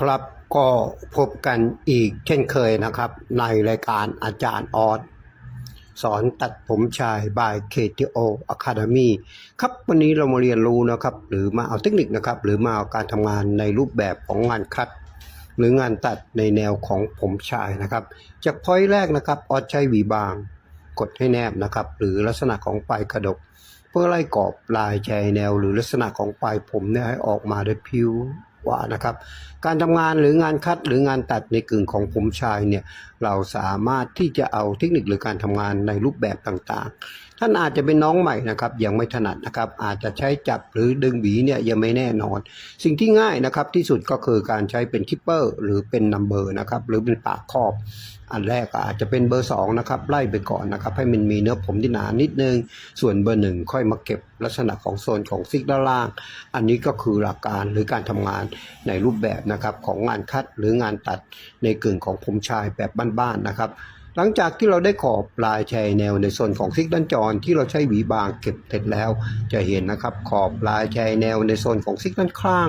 ครับก็พบกันอีกเช่นเคยนะครับ ในรายการอาจารย์ออสสอนตัดผมชาย by KTO Academy ครับวันนี้เรามาเรียนรู้นะครับ หรือมาเอาเทคนิคนะครับ หรือมาเอาการทำงานในรูปแบบของงานคัด หรืองานตัดในแนวของผมชายนะครับ จากพอยต์แรกนะครับออสใช้หวีบาง กดให้แนบนะครับ หรือลักษณะของปลายกระดก เพื่อไล่กรอบลายชายแนว หรือลักษณะของปลายผมเนี่ยให้ออกมาได้ผิว กว่านะครับ การทำงานหรืองานคัดหรืองานตัดในกึ่งของผมชายเนี่ยเราสามารถที่จะเอาเทคนิคหรือการทำงานในรูปแบบต่าง ท่านอาจจะเป็นน้องใหม่นะครับ ยังไม่ถนัดนะครับ อาจจะใช้จับหรือดึงหวีเนี่ยยังไม่แน่นอน สิ่งที่ง่ายนะครับที่สุดก็คือการใช้เป็นคิปเปอร์หรือเป็นนัมเบอร์นะครับ หรือเป็นปากครอบ อันแรกอาจจะเป็นเบอร์2นะครับไล่ไปก่อนนะครับ ให้มันมีเนื้อผมที่หนานิดนึง ส่วนเบอร์หนึ่งค่อยมาเก็บลักษณะของโซนของซิกด้านล่าง อันนี้ก็คือหลักการหรือการทำงานในรูปแบบนะครับของงานคัดหรืองานตัดในกึ่งของผมชายแบบบ้านๆนะครับ หลังจากที่เราได้ขอบลายชายแนวในส่วนของซิกด้านจรที่เราใช้หวีบางเก็บเสร็จแล้ว จะเห็นนะครับขอบลายชายแนวในโซนของซิกด้านข้าง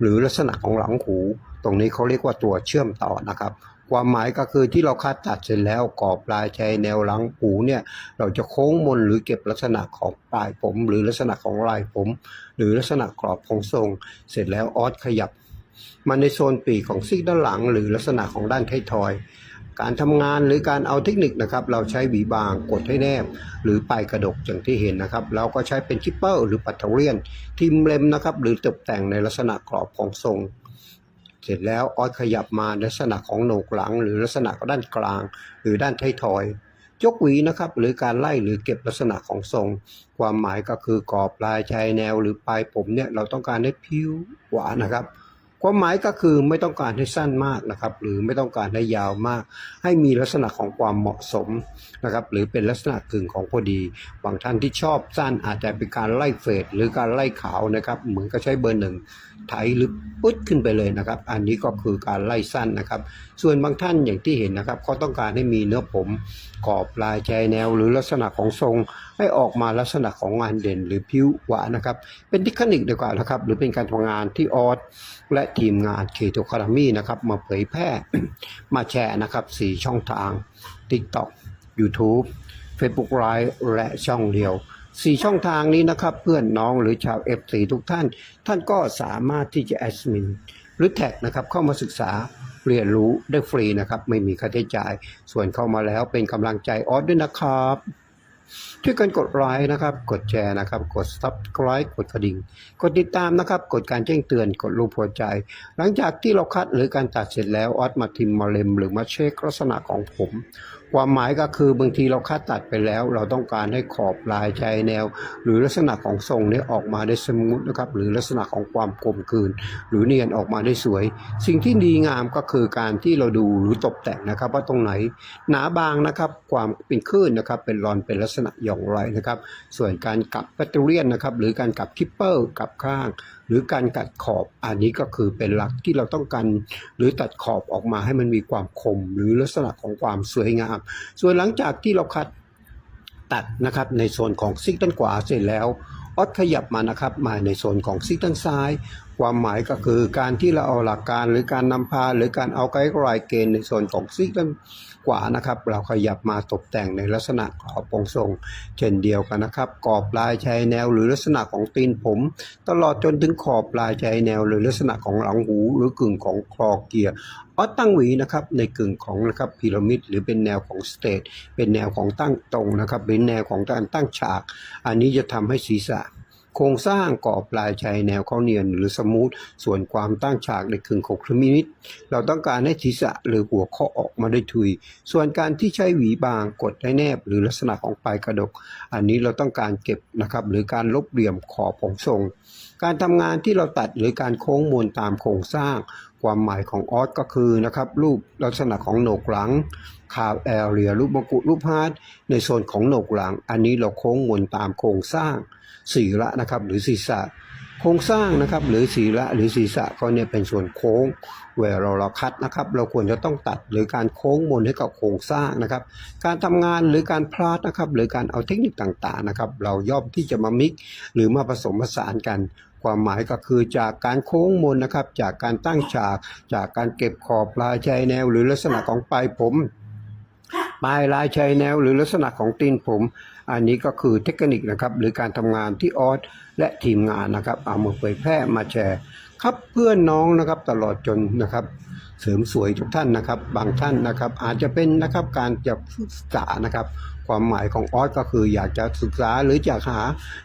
หรือลักษณะของหลังหู ตรงนี้เขาเรียกว่าตัวเชื่อมต่อนะครับความหมายก็คือที่เราคัดตัดเสร็จแล้วกรอบลายชายแนวหลังหูเนี่ยเราจะโค้งมนหรือเก็บลักษณะของปลายผม หรือลักษณะของลายผม หรือลักษณะกรอบของทรง เสร็จแล้วออสขยับ มาในโซนปีกของซีกด้านหลัง หรือลักษณะของด้านไททอย การทำงานหรือการเอาเทคนิคนะครับ เราใช้หวีบางกดให้แนบ หรือปลายกระดกอย่างที่เห็นนะครับ เราก็ใช้เป็นคิปเปอร์หรือปัตเทเรียนทิมเล็มนะครับ หรือตกแต่งในลักษณะกรอบของทรง เสร็จแล้วออสขยับมาลักษณะของโหนกหลัง หรือลักษณะด้านกลาง หรือด้านท้ายทอยยกหวีนะครับหรือการไล่หรือเก็บลักษณะของทรง ความหมายก็คือกรอบลายชายแนวหรือปลายผมเนี่ยเราต้องการให้ผิวหวานนะครับ ความหมายก็คือไม่ต้องการให้สั้นมากนะครับ หรือไม่ต้องการให้ยาวมาก ให้มีลักษณะของความเหมาะสมนะครับ หรือเป็นลักษณะกึ่งของพอดี บางท่านที่ชอบสั้นอาจจะเป็นการไล่เฟดหรือการไล่ขาวนะครับ เหมือนก็ใช้เบอร์หนึ่ง ไถหรือปุ๊ดขึ้นไปเลยนะครับ อันนี้ก็คือการไล่สั้นนะครับ ส่วนบางท่านอย่างที่เห็นนะครับเขาต้องการให้มีเนื้อผมกรอบลายชายแนว หรือลักษณะของทรง ให้ออกมาลักษณะของงานเด่นหรือผิวหวานนะครับ เป็นเทคนิคดีกว่านะครับ หรือเป็นการทำงานที่ออสและทีมงานเคโตคารามีนะครับ มาเผยแพร่มาแชร์นะครับสี่ช่องทาง TikTok YouTube Facebook Live และช่องเดียว สี่ช่องทางนี้นะครับ เพื่อนน้องหรือชาว F4 ทุกท่าน ท่านก็สามารถที่จะแอดมินหรือแท็กนะครับเข้ามาศึกษาเรียนรู้ได้ฟรีนะครับ ไม่มีค่าใช้จ่าย ส่วนเข้ามาแล้วเป็นกำลังใจออสด้วยนะครับช่วยกันกดไลค์นะครับ กดแชร์นะครับ กด subscribe กดกระดิ่ง กดติดตามนะครับ กดการแจ้งเตือน กดรูปหัวใจ หลังจากที่เราคัดหรือการตัดเสร็จแล้วออสมาทิมมาเล็มหรือมาเช็คลักษณะของผม ความหมายก็คือบางทีเราคัดตัดไปแล้ว เราต้องการให้ขอบลายชายแนว หรือลักษณะของทรงนี้ออกมาได้สมูทนะครับหรือลักษณะของความกลมกลืน หรือเนียนออกมาได้สวย สิ่งที่ดีงามก็คือการที่เราดูหรือตกแต่งนะครับ ว่าตรงไหนหนาบางนะครับความเป็นคลื่นนะครับเป็นรอนเป็นลักษณะอย่างไรนะครับ ส่วนการกลับแบตเตอรี่ยนนะครับหรือการกลับคิปเปอร์กลับข้างหรือการกัดขอบอันนี้ก็คือเป็นหลักที่เราต้องการหรือตัดขอบออกมาให้มันมีความคม หรือลักษณะของความสวยงาม ส่วนหลังจากที่เราคัดตัดนะครับในโซนของซิกด้านขวาเสร็จแล้ว ออดขยับมานะครับมาในโซนของซิกด้านซ้าย ความหมายก็คือการที่เราเอาหลักการหรือการนำพา หรือการเอาไกด์ไลน์เกณฑ์ในส่วนของซิกด้านขวานะครับ เราขยับมาตกแต่งในลักษณะขอบองทรง เช่นเดียวกันนะครับ กรอบลายชายแนวหรือลักษณะของตีนผม ตลอดจนถึงขอบลายชายแนว หรือลักษณะของหลังหู หรือกึ่งของคลอเกียร์ ออสตั้งหวีนะครับในกึ่งของนะครับพีระมิดหรือเป็นแนวของสเตทเป็นแนวของตั้งตรงนะครับเป็นแนวของการตั้งฉาก อันนี้จะทำให้ศีรษะ โครงสร้างกรอปลายชายแนวเขาเนียนหรือสมูทส่วนความตั้งฉากในกึ่งของครึ่งมินิตเราต้องการให้ศีรษะหรือหัวข้อออกมาได้ทุย ส่วนการที่ใช้หวีบางกดให้แนบหรือลักษณะของปลายกระดก อันนี้เราต้องการเก็บนะครับหรือการลบเหลี่ยมขอบของทรงการทำงานที่เราตัดหรือการโค้งมนตามโครงสร้าง ความหมายของออสก็คือนะครับรูปลักษณะของโหนกหลังคาวแอลเรียรูปมงกุฎรูปฮาร์ดในโซนของโหนกหลัง อันนี้เราโค้งมนตามโครงสร้างศีระนะครับหรือศีรษะโครงสร้างนะครับหรือศีระหรือศีรษะเขาเนี่ยเป็นส่วนโค้งเวลาเราเราคัดนะครับ เราควรจะต้องตัดหรือการโค้งมนให้กับโครงสร้างนะครับ การทำงานหรือการพลาดนะครับ หรือการเอาเทคนิคต่างๆนะครับ เราย่อมที่จะมามิกหรือมาผสมผสานกัน ความหมายก็คือจากการโค้งมนนะครับ จากการตั้งฉาก จากการเก็บขอบปลายชายแนว หรือลักษณะของปลายผมปลายลายชายแนว หรือลักษณะของตีนผม อันนี้ก็คือเทคนิคนะครับ หรือการทำงานที่ออสและทีมงานนะครับ เอามาเผยแพร่มาแชร์ ครับเพื่อนน้องนะครับตลอดจนนะครับเสริมสวยทุกท่านนะครับ บางท่านนะครับ อาจจะเป็นนะครับการจะศึกษานะครับ ความหมายของออสก็คืออยากจะศึกษาหรืออยากหา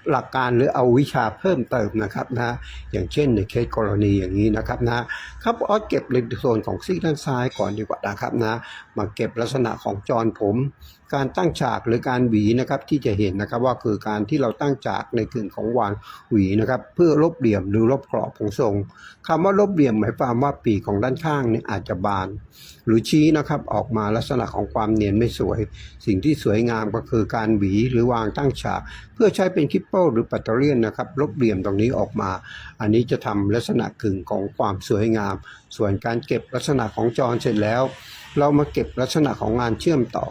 หลักการหรือเอาวิชาเพิ่มเติมนะครับนะอย่างเช่นในเคสกรณีอย่างนี้นะครับนะครับออสเก็บในส่วนของซีกด้านซ้ายก่อนดีกว่านะครับนะมาเก็บลักษณะของจรผม การตั้งฉากหรือการหวีนะครับที่จะเห็นนะครับว่าคือการที่เราตั้งฉากในกึ่งของวางหวีนะครับเพื่อลบเหลี่ยมหรือลบกรอบของทรงคำว่าลบเหลี่ยมหมายความว่าปีกของด้านข้างเนี่ยอาจจะบาน หรือชี้นะครับออกมาลักษณะของความเนียนไม่สวย สิ่งที่สวยงามก็คือการหวีหรือวางตั้งฉาก เพื่อใช้เป็นคิปเปิลหรือปัตเตอร์เลียนนะครับลบเหลี่ยมตรงนี้ออกมา อันนี้จะทำลักษณะกึ่งของความสวยงาม ส่วนการเก็บลักษณะของจรเสร็จแล้ว เรามาเก็บลักษณะของงานเชื่อมต่อ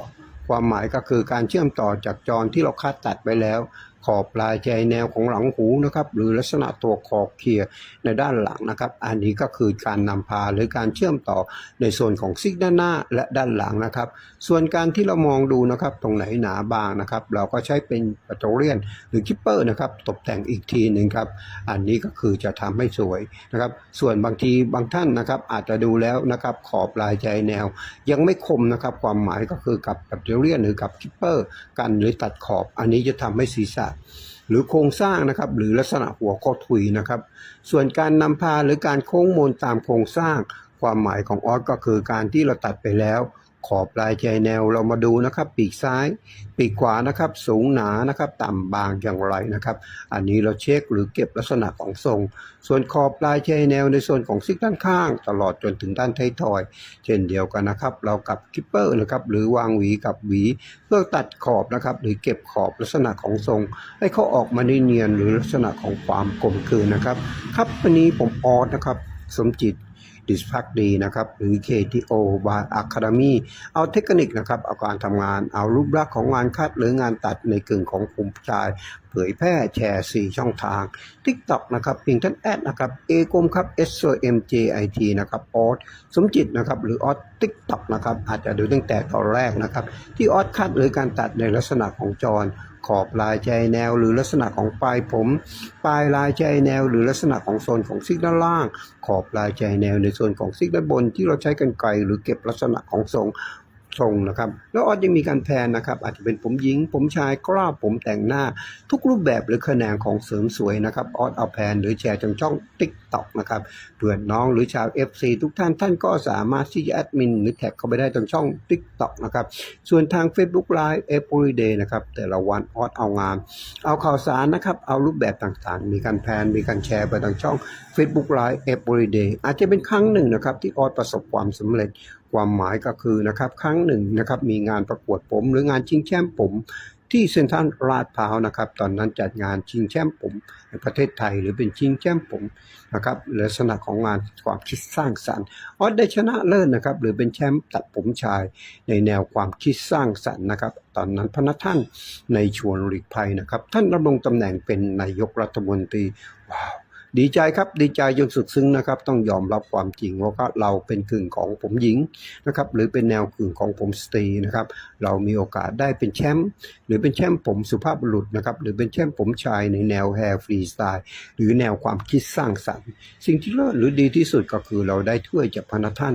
ความหมายก็คือการเชื่อมต่อจากจรที่เราคัดตัดไปแล้วขอบปลายใจแนวของหลังหูนะครับ หรือลักษณะตัวคอบเคลียร์ในด้านหลังนะครับ อันนี้ก็คือการนำพาหรือการเชื่อมต่อในส่วนของซิกด้านหน้าและด้านหลังนะครับ ส่วนการที่เรามองดูนะครับ ตรงไหนหนาบางนะครับ เราก็ใช้เป็นปัตเตอร์เลียนหรือคิปเปอร์นะครับ ตกแต่งอีกทีหนึ่งครับ อันนี้ก็คือจะทำให้สวยนะครับ ส่วนบางทีบางท่านนะครับ อาจจะดูแล้วนะครับ ขอบลายใจแนว ยังไม่คมนะครับ ความหมายก็คือกับปัตเตอร์เลียนหรือกับคิปเปอร์ กันหรือตัดขอบ อันนี้จะทำให้ศีรษะหรือโครงสร้างนะครับ หรือลักษณะหัวข้อถุยนะครับ ส่วนการนำพาหรือการโค้งมนตามโครงสร้าง ความหมายของออสก็คือการที่เราตัดไปแล้ว ขอบปลายใจแนวเรามาดูนะครับ ปีกซ้าย ปีกขวานะครับ สูงหนานะครับต่ำบางอย่างไรนะครับ อันนี้เราเช็คหรือเก็บลักษณะของทรง ส่วนขอบปลายใจแนวในส่วนของซิกด้านข้าง ตลอดจนถึงด้านท้ายทอย เช่นเดียวกันนะครับ เรากับคิปเปอร์นะครับหรือวางหวีกับหวี เพื่อตัดขอบนะครับ หรือเก็บขอบลักษณะของทรง ให้เขาออกมาเนียนหรือลักษณะของความกลมกลืนนะครับ ครับวันนี้ผมออสนะครับ สมจิต ดิสพักดีนะครับหรือ KTO by Academy เอาเทคนิคนะครับเอาการทำงานเอารูปลักษณ์ของงานคัดหรืองานตัดในกึ่งของกลุ่มชายเผยแพร่แชร์ 4 ช่องทาง TikTok นะครับเพียงท่านแอดนะครับเอกมครับ S O M J I T นะครับออสสมจิตนะครับหรือออส TikTok นะครับอาจจะดูตั้งแต่ตอนแรกนะครับที่ออสคัดหรือการตัดในลักษณะของจร ขอบลายใจแนว หรือลักษณะของปลายผม ปลายลายใจแนว หรือลักษณะของโซนของซิกด้านล่าง ขอบลายใจแนวในส่วนของซิกด้านบนที่เราใช้กันไกลหรือเก็บลักษณะของทรง ทรงนะครับ แล้วออสยังมีการแพนนะครับ อาจจะเป็นผมหญิง ผมชายกล้าผมแต่งหน้า ทุกรูปแบบหรือแขนงของเสริมสวยนะครับออสเอาแพนหรือแชร์จางช่อง TikTok นะครับเพื่อนน้องหรือชาว FC ทุกท่านท่านก็สามารถที่จะแอดมินหรือแท็กเข้าไปได้ทางช่อง TikTok นะครับส่วนทาง Facebook Live Everyday นะครับแต่ละวันออสเอางาน เอาข่าวสารนะครับเอารูปแบบต่างๆ มีการแพนมีการแชร์ไปทางช่อง Facebook Live Everyday อาจจะเป็นครั้งหนึ่งนะครับที่ออสประสบความสำเร็จ ความหมายก็คือนะครับครั้งหนึ่งนะครับมีงานประกวดผม หรืองานชิงแชมป์ผมที่เซ็นทรัลลาดพร้าวนะครับ ตอนนั้นจัดงานชิงแชมป์ผมในประเทศไทยหรือเป็นชิงแชมป์ผมนะครับลักษณะของงานความคิดสร้างสรรค์ออสได้ชนะเลิศนะครับ หรือเป็นแชมป์ตัดผมชายในแนวความคิดสร้างสรรค์นะครับ ตอนนั้นพระนท่านในชวนหลีกภัยนะครับ ท่านดำรงตำแหน่งเป็นนายกรัฐมนตรีว้าว ดีใจครับดีใจจนสุดซึ้งนะครับ ต้องยอมรับความจริงว่าเราเป็นกึ่งของผมหญิงนะครับหรือเป็นแนวกึ่งของผมสตรีนะครับ เรามีโอกาสได้เป็นแชมป์หรือเป็นแชมป์ผมสุภาพบุรุษนะครับหรือเป็นแชมป์ผมชายในแนวแฮร์ฟรีสไตล์หรือแนวความคิดสร้างสรรค์สิ่งที่เลิศหรือดีที่สุดก็คือเราได้ถ้วยจากพระนท่าน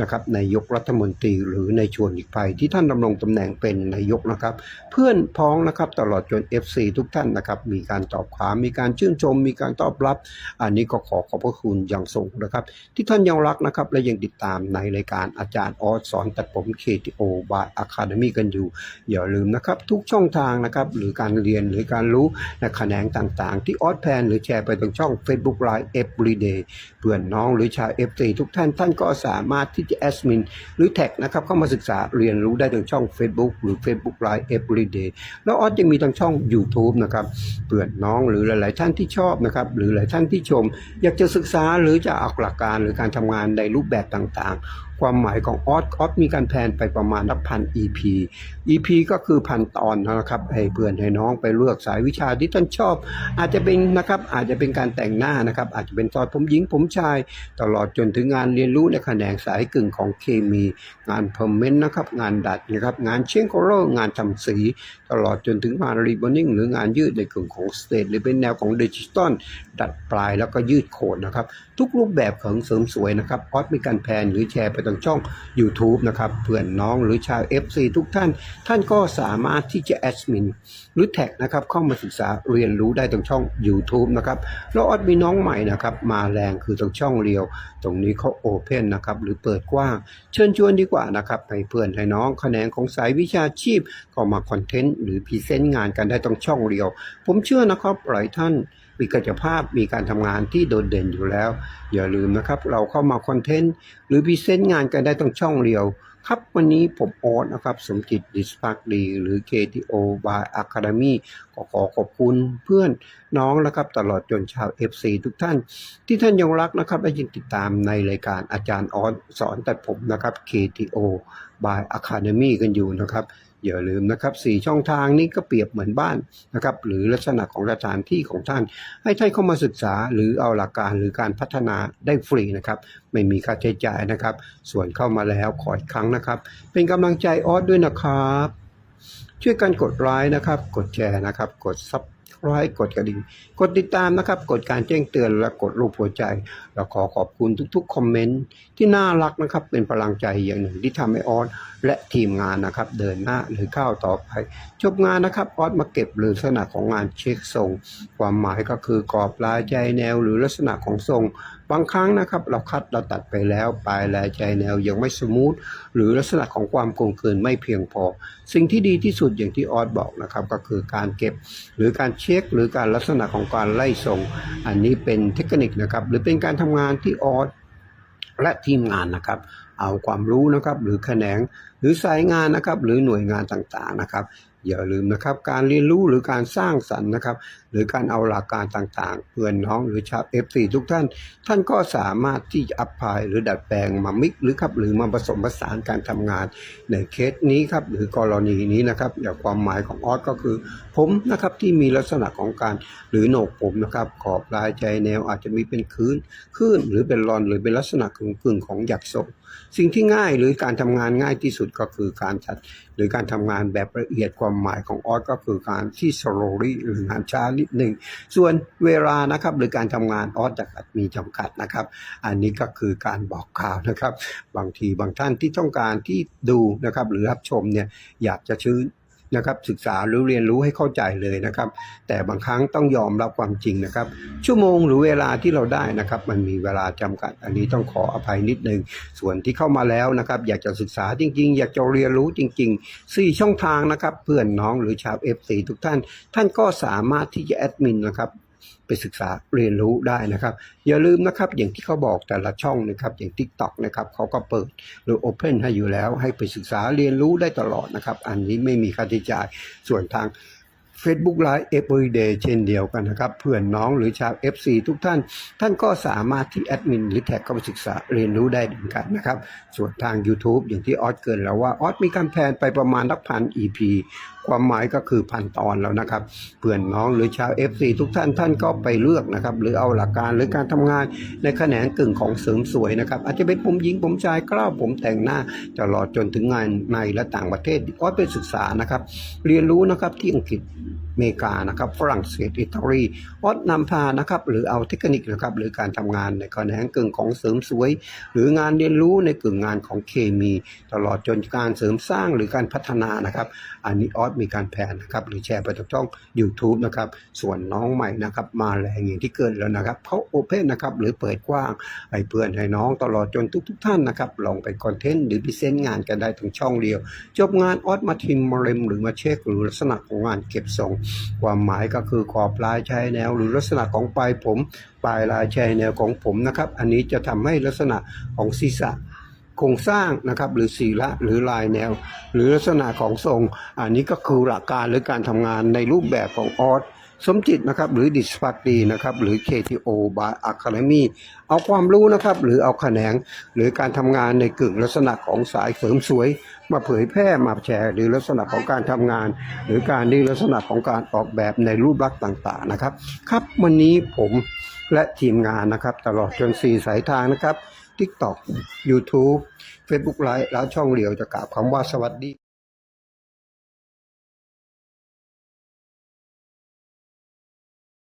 นะครับนายกรัฐมนตรีหรือในชวนหลีกภัยที่ท่านดำรงตำแหน่งเป็นนายกนะครับ เพื่อนพ้องนะครับตลอดจน FC ทุกท่านนะครับมีการตอบขามมีการชื่นชม มีการตอบรับอันนี้ก็ขอขอบพระคุณอย่างสูงนะครับ ที่ท่านยังรักนะครับ และยังติดตามในรายการอาจารย์ออสสอนตัดผม KTO บายอะคาเดมีกันอยู่ อย่าลืมนะครับ ทุกช่องทางนะครับ หรือการเรียนหรือการรู้ในแขนงต่างๆ ที่ออสแพนหรือแชร์ไปทางช่อง Facebook Live Everyday เพื่อนน้องหรือชาว FC ทุกท่านท่านก็สามารถที่จะแอดมิน หรือแท็กนะครับเข้ามาศึกษาเรียนรู้ได้ทางช่อง Facebook หรือ Facebook Live Everyday แล้วออสยังมีทางช่อง YouTube นะครับเพื่อนน้องหรือหลาย ๆ ท่านที่ชอบนะครับหรือหลายท่านานที่ชม อยากจะศึกษาหรือจะออาหลักการหรือการทำงานในรูปแบบต่างๆ ความหมายของออสออสมีการแพนไปประมาณนับพัน EP EP ก็คือพันตอนนะครับให้เพื่อนให้น้องไปเลือกสายวิชาที่ท่านชอบ อาจจะเป็นนะครับอาจจะเป็นการแต่งหน้านะครับ อาจจะเป็นตอนผมหญิงผมชาย ตลอดจนถึงงานเรียนรู้ในแขนงสายกึ่งของเคมี งานเพอร์เมนต์นะครับงานดัดนะครับงานเชงโคโรงานทำสี ตลอดจนถึงงานรีบอนิ่งหรืองานยืดในกลุ่มของสเตทหรือเป็นแนวของดิจิตอลดัดปลายแล้วก็ยืดโคนนะครับ ทุกรูปแบบของเสริมสวยนะครับออสมีการแพนหรือแชร์ไปทางช่อง YouTube นะครับเพื่อนน้องหรือชาว FC ทุกท่าน ท่านก็สามารถที่จะแอดมินหรือแท็กนะครับเข้ามาศึกษาเรียนรู้ได้ตรงช่อง YouTube นะครับแล้วออสมีน้องใหม่นะครับมาแรงคือตรงช่องเรียว ตรงนี้เขาโอเพนนะครับหรือเปิดกว้าง เชิญชวนดีกว่านะครับให้เพื่อนให้น้องแขนงของสายวิชาชีพก็มาคอนเทนต์หรือพรีเซนต์งานกันได้ตรงช่องเรียว ผมเชื่อนะครับหลายท่าน มีกิจภาพมีการทำงานที่โดดเด่นอยู่แล้ว อย่าลืมนะครับ เราเข้ามาคอนเทนต์หรือพรีเซนต์งานกันได้ตรงช่องเรียว ครับวันนี้ผมโอ๊ตนะครับ สมจิตดิสพักดีหรือ KTO by Academy ก็ขอขอบคุณเพื่อนน้องนะครับ ตลอดจนชาว FC ทุกท่าน ที่ท่านยังรักนะครับและยังติดตามในรายการอาจารย์ออสสอนตัดผมนะครับ KTO by Academy กันอยู่นะครับ อย่าลืมนะครับสี่ช่องทางนี้ก็เปรียบเหมือนบ้านนะครับ หรือลักษณะของสถานที่ของท่าน ให้ท่านเข้ามาศึกษาหรือเอาหลักการหรือการพัฒนาได้ฟรีนะครับ ไม่มีค่าใช้จ่ายนะครับ ส่วนเข้ามาแล้วขออีกครั้งนะครับ เป็นกำลังใจออสด้วยนะครับ ช่วยกันกดไลค์นะครับ กดแชร์นะครับ กดซับ ไลค์กดกระดิ่ง กดติดตามนะครับ กดการแจ้งเตือนและกดรูปหัวใจ เราขอขอบคุณทุกๆ คอมเมนต์ที่น่ารักนะครับ เป็นพลังใจอย่างหนึ่งที่ทำให้ออสและทีมงานนะครับ เดินหน้าหรือก้าวต่อไป จบงานนะครับออสมาเก็บหรือลักษณะของงานเช็คทรง ความหมายก็คือกรอบลายใจแนวหรือลักษณะของทรง บางครั้งนะครับเราคัดเราตัดไปแล้วปลายแลใจแนวยังไม่สมูทหรือลักษณะของความกลมกลืนไม่เพียงพอ สิ่งที่ดีที่สุดอย่างที่ออสบอกนะครับก็คือการเก็บ หรือการเช็ค หรือการลักษณะของการไล่ทรงอันนี้เป็นเทคนิคนะครับหรือเป็นการทำงานที่ออสและทีมงานนะครับ เอาความรู้นะครับหรือแขนงหรือสายงานนะครับหรือหน่วยงานต่างๆนะครับ อย่าลืมนะครับ การเรียนรู้หรือการสร้างสรรค์นะครับ หรือการเอาหลักการต่างๆ เพื่อนน้องหรือชาว F4 ทุกท่าน ท่านก็สามารถที่จะอัพพายหรือดัดแปลงมามิกหรือครับหรือมาผสมผสานการทำงานในเคสนี้ครับหรือกรณีนี้นะครับอย่างความหมายของออสก็คือ ผมนะครับที่มีลักษณะของการหรือโหนกผมนะครับขอบลายใจแนวอาจจะมีเป็นคืนขึ้นหรือเป็นรอนหรือเป็นลักษณะกึ่งๆของหยักทรง สิ่งที่ง่ายหรือการทำงานง่ายที่สุดก็คือการจัด หรือการทำงานแบบละเอียดความหมายของออสก็คือการที่สโลรี่หรืองานช้านิดหนึ่งส่วนเวลานะครับหรือการทำงานออสจะมีจำกัดนะครับ อันนี้ก็คือการบอกข่าวนะครับ บางทีบางท่านที่ต้องการที่ดูนะครับหรือรับชมเนี่ยอยากจะชื้น นะครับศึกษาหรือเรียนรู้ให้เข้าใจเลยนะครับ แต่บางครั้งต้องยอมรับความจริงนะครับ ชั่วโมงหรือเวลาที่เราได้นะครับ มันมีเวลาจำกัด อันนี้ต้องขออภัยนิดนึงส่วนที่เข้ามาแล้วนะครับ อยากจะศึกษาจริง ๆ อยากจะเรียนรู้จริงๆซีช่องทางนะครับ เพื่อนน้องหรือชาว FC ทุกท่าน ท่านก็สามารถที่จะแอดมินนะครับ ศึกษาเรียนรู้ได้นะครับ อย่าลืมนะครับอย่างที่เขาบอกแต่ละช่องนะครับอย่าง TikTok นะครับเขาก็เปิดหรือ Open ให้อยู่แล้ว ให้ไปศึกษาเรียนรู้ได้ตลอดนะครับ อันนี้ไม่มีค่าใช้จ่ายส่วนทาง Facebook Live Everyday เช่นเดียวกันนะครับ เพื่อนน้องหรือชาว FC ทุกท่าน ท่านก็สามารถที่แอดมินหรือแท็กเข้าไปศึกษาเรียนรู้ได้เหมือนกันนะครับ ส่วนทาง YouTube อย่างที่ออสเกินแล้วว่าออสมีการแพลนไปประมาณนักพัน EP ความหมายก็คือพันตอนแล้วนะครับเพื่อนน้องหรือชาว FC ทุกท่านท่านก็ไปเลือกนะครับ หรือเอาหลักการหรือการทำงานในแขนงกึ่งของเสริมสวยนะครับ อาจจะเป็นผมหญิงผมชายกล้าวผมแต่งหน้าตลอดจนถึงงานในและต่างประเทศออสไปศึกษานะครับ เรียนรู้นะครับที่อังกฤษอเมริกานะครับฝรั่งเศสอิตาลีออสนำพานะครับหรือเอาเทคนิคนะครับหรือการทำงานในแขนงกึ่งของเสริมสวย หรืองานเรียนรู้ในกึ่งงานของเคมี ตลอดจนการเสริมสร้างหรือการพัฒนานะครับ อันนี้ออสมีการแพลนนะครับ หรือแชร์ไปทางช่อง YouTube นะครับส่วนน้องใหม่นะครับมาแรงอย่างที่เกินแล้วนะครับเขาโอเพนนะครับหรือเปิดกว้างให้เพื่อนให้น้องตลอดจนทุก ๆท่านนะครับลองไปคอนเทนต์หรือพิเศษงานกันได้ทางช่องเดียว จบงานออสมาทิมมาเร็มหรือมาเช็คหรือลักษณะของงานเก็บทรงความหมายก็คือขอบลายชายแนว หรือลักษณะของปลายผม ปลายลายชายแนวของผมนะครับ อันนี้จะทำให้ลักษณะของศีรษะโครงสร้างนะครับหรือศีระหรือลายแนว หรือลักษณะของทรง อันนี้ก็คือหลักการหรือการทำงานในรูปแบบของออส สมจิตนะครับหรือดิสฟักดีนะครับหรือ KTO by Academy เอาความรู้นะครับหรือเอาแขนง หรือการทำงานในกึ่งลักษณะของสายเสริมสวย มาเผยแพร่มาแชร์ หรือลักษณะของการทำงาน หรือการในลักษณะของการออกแบบในรูปลักษณ์ต่างๆนะครับครับวันนี้ผมและทีมงานนะครับตลอดจนสี่สายทางนะครับ TikTok YouTube Facebook Live แล้วช่องเหลียวจะกล่าวคำว่าสวัสดี